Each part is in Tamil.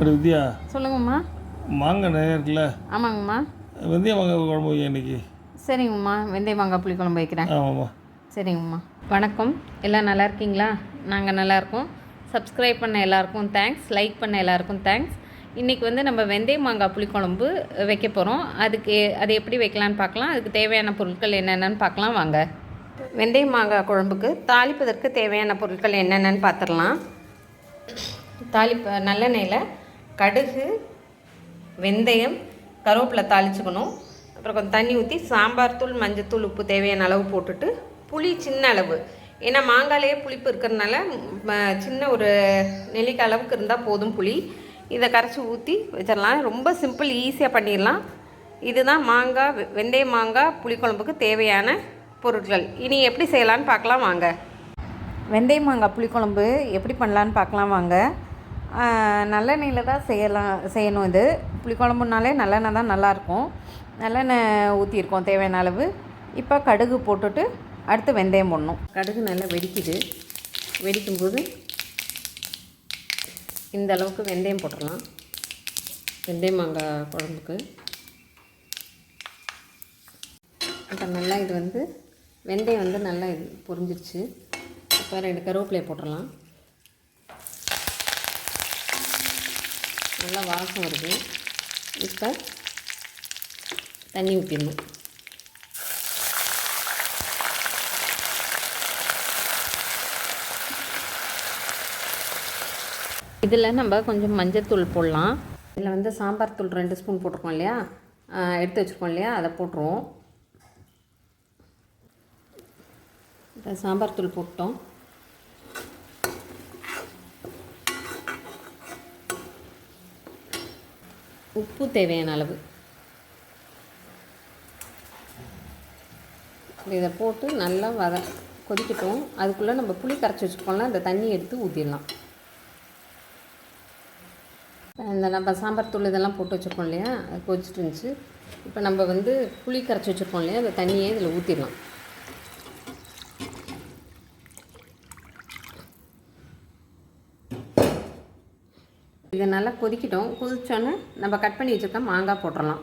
ஒரு வித்யா சொல்லுங்கம்மா. மாங்காய் நிறைய இருக்குல்ல? ஆமாங்கம்மா. வெந்தய மாங்காய் குழம்பு வைக்க இன்னைக்கு? சரிங்கம்மா வெந்தய மாங்காய் புளிக்குழம்பு வைக்கிறேன். ஆமாம்மா. சரிங்கம்மா. வணக்கம். எல்லாம் நல்லா இருக்கீங்களா? நாங்கள் நல்லா இருக்கோம். சப்ஸ்கிரைப் பண்ண எல்லாருக்கும் தேங்க்ஸ் லைக் பண்ண எல்லாருக்கும் தேங்க்ஸ் இன்றைக்கி வந்து நம்ம வெந்தய மாங்காய் புளிக்குழம்பு வைக்க போகிறோம் அதுக்கு அது எப்படி வைக்கலான்னு பார்க்கலாம். அதுக்கு தேவையான பொருட்கள் என்னென்னு பார்க்கலாம். வாங்க. வெந்தய மாங்காய் குழம்புக்கு தாளிப்பதற்கு தேவையான பொருட்கள் என்னென்னு பார்த்துடலாம். தாளிப்பு நல்லெண்ணெயில் கடுகு வெந்தயம் கருவேப்பிலை தாளிச்சுக்கணும். அப்புறம் கொஞ்சம் தண்ணி ஊற்றி சாம்பார் தூள் மஞ்சத்தூள் உப்பு தேவையான அளவு போட்டுட்டு புளி சின்ன அளவு. ஏன்னா மாங்காயிலேயே புளிப்பு இருக்கிறதுனால ம- சின்ன ஒரு நெல்லிக்காய் அளவுக்கு இருந்தால் போதும் புளி. இதை கரைச்சி ஊற்றி வச்சிடலாம். ரொம்ப சிம்பிள் ஈஸியாக பண்ணிடலாம். இதுதான் மாங்காய் வெந்தய மாங்காய் புளிக்குழம்புக்கு தேவையான பொருட்கள். இனி எப்படி செய்யலான்னு பார்க்கலாம் வாங்க. வெந்தய மாங்காய் புளிக்குழம்பு எப்படி பண்ணலான்னு பார்க்கலாம் வாங்க. நல்லெண்ணெயில் தான் செய்யலாம் செய்யணும் இது. புளிக்குழம்புனாலே நல்லெண்ணெய் தான் நல்லாயிருக்கும். நல்லெண்ணெய் ஊற்றிருக்கோம் தேவையான அளவு. இப்போ கடுகு போட்டுட்டு அடுத்து வெந்தயம் போடணும். கடுகு நல்லா வெடிக்குது. வெடிக்கும்போது இந்த அளவுக்கு வெந்தயம் போட்டுடலாம். வெந்தய மாங்காய் குழம்புக்கு. இப்போ நல்லா இது வந்து வெந்தயம் வந்து நல்லா இது பொரிஞ்சிருச்சு. இப்போ ரெண்டு கருவேப்பிலையை போட்டுடலாம். நல்லா வாசம் வருது. இப்போ தண்ணி ஊற்றிடணும் இதில் நம்ம கொஞ்சம் மஞ்சத்தூள் போடலாம். இதில் வந்து சாம்பார் தூள் ரெண்டு ஸ்பூன் போட்டிருக்கோம் இல்லையா? எடுத்து வச்சுருக்கோம் இல்லையா? அதை போட்டுருவோம். இப்போ சாம்பார் தூள் போட்டோம். உப்பு தேவையான அளவு. இதை போட்டு நல்லா வத கொதிக்கட்டும். அதுக்குள்ளே நம்ம புளி கரைச்சி வச்சுருக்கோம்ல அந்த தண்ணி எடுத்து ஊற்றிடலாம் இந்த நம்ம சாம்பார் தூள் இதெல்லாம் போட்டு வச்சுருக்கோம் இல்லையா? அது கொதிச்சிட்டு இருந்துச்சு. இப்போ நம்ம வந்து புளி கரைச்சி வச்சுருக்கோம் இல்லையா? அந்த தண்ணியை இதில் ஊற்றிடலாம் இது நல்லா கொதிக்கிட்டோம். கொதிச்சோன்னே நம்ம கட் பண்ணி வச்சுருக்க மாங்காய் போட்டுடலாம்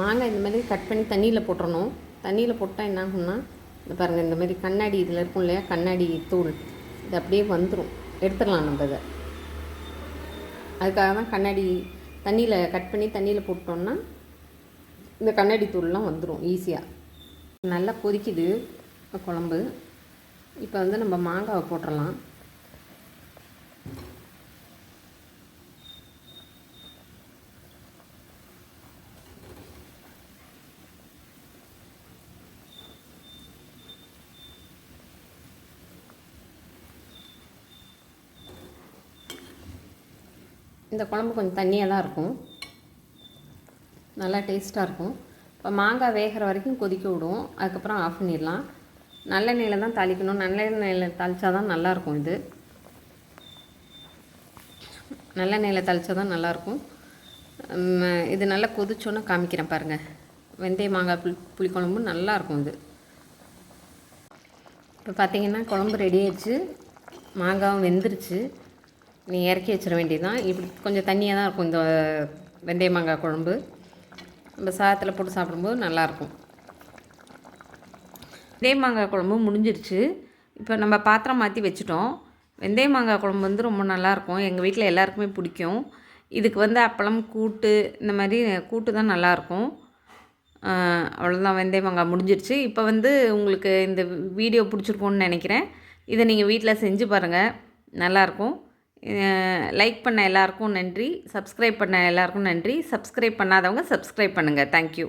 மாங்காய் இந்த மாதிரி கட் பண்ணி தண்ணியில் போட்டுடணும் தண்ணியில் போட்டால் என்ன ஆகும்னா இந்த பாருங்கள் இந்த மாதிரி கண்ணாடி இதில் இருக்கும் இல்லையா? கண்ணாடி தூள். இது அப்படியே வந்துடும் எடுத்துடலாம் நம்ம இதை. அதுக்காக தான் கண்ணாடி தண்ணியில் கட் பண்ணி தண்ணியில் போட்டோம்னா இந்த கண்ணாடி தூள்லாம் வந்துடும் ஈஸியாக நல்லா கொதிக்குது. குழம்பு. இப்போ வந்து நம்ம மாங்காவை போட்டுடலாம் இந்த குழம்பு கொஞ்சம் தண்ணியாக தான் இருக்கும். நல்லா டேஸ்ட்டாக இருக்கும். இப்போ மாங்காய் வேகிற வரைக்கும் கொதிக்க விடுவோம். அதுக்கப்புறம் ஆஃப் பண்ணிடலாம். நல்லெண்ணெயில் தான் தாளிக்கணும். நல்லெண்ணெயில் தாளித்தா தான் நல்லாயிருக்கும் இது. நல்லெண்ணெயில் தாளித்தா தான் நல்லாயிருக்கும் இது நல்லா கொதிச்சோன்னு காமிக்கிறேன் பாருங்கள் வெந்தய மாங்காய் புளி புளிக்குழம்பு நல்லாயிருக்கும் இது. இப்போ பார்த்தீங்கன்னா குழம்பு ரெடி ஆயிடுச்சு. மாங்காவும் வெந்துருச்சு. நீ இறக்கி வச்சிட வேண்டியதுதான். இப்படி கொஞ்சம் தண்ணியாக தான் இருக்கும். இந்த வெந்தய மாங்காய் குழம்பு. நம்ம சாதத்தில் போட்டு சாப்பிடும்போது நல்லாயிருக்கும் வெந்தய மாங்காய் குழம்பு முடிஞ்சிருச்சு. இப்போ நம்ம பாத்திரம் மாற்றி வச்சுட்டோம். வெந்தய மாங்காய் குழம்பு வந்து ரொம்ப நல்லாயிருக்கும் எங்கள் வீட்டில் எல்லாருக்குமே பிடிக்கும். இதுக்கு வந்து அப்பளம் கூட்டு இந்த மாதிரி கூட்டு தான் நல்லாயிருக்கும் அவ்வளோதான் வெந்தய மாங்காய் முடிஞ்சிருச்சு. இப்போ வந்து உங்களுக்கு இந்த வீடியோ பிடிச்சிருக்கோன்னு நினைக்கிறேன். இதை நீங்கள் வீட்டில் செஞ்சு பாருங்கள் நல்லாயிருக்கும் லைக் பண்ண எல்லாருக்கும் நன்றி சப்ஸ்கிரைப் பண்ண எல்லாருக்கும் நன்றி சப்ஸ்கிரைப் பண்ணாதவங்க சப்ஸ்கிரைப் பண்ணுங்கள் தேங்க்யூ